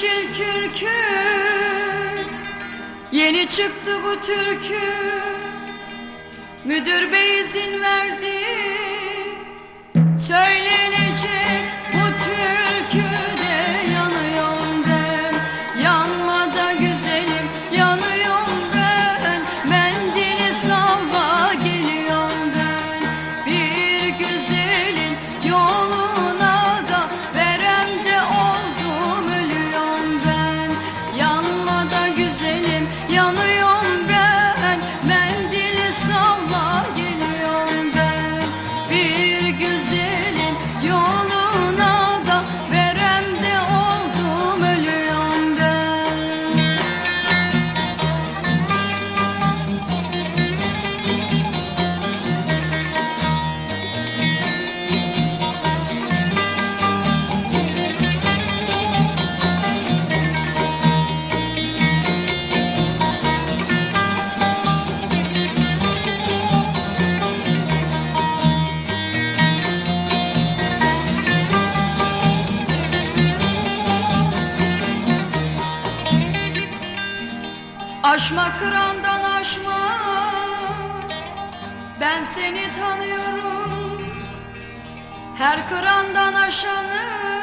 türkü. Yeni çıktı bu türkü. Müdür bey izin verdi. Söylenecek Aşma kırandan aşma. Ben seni tanıyorum. Her kırandan aşanı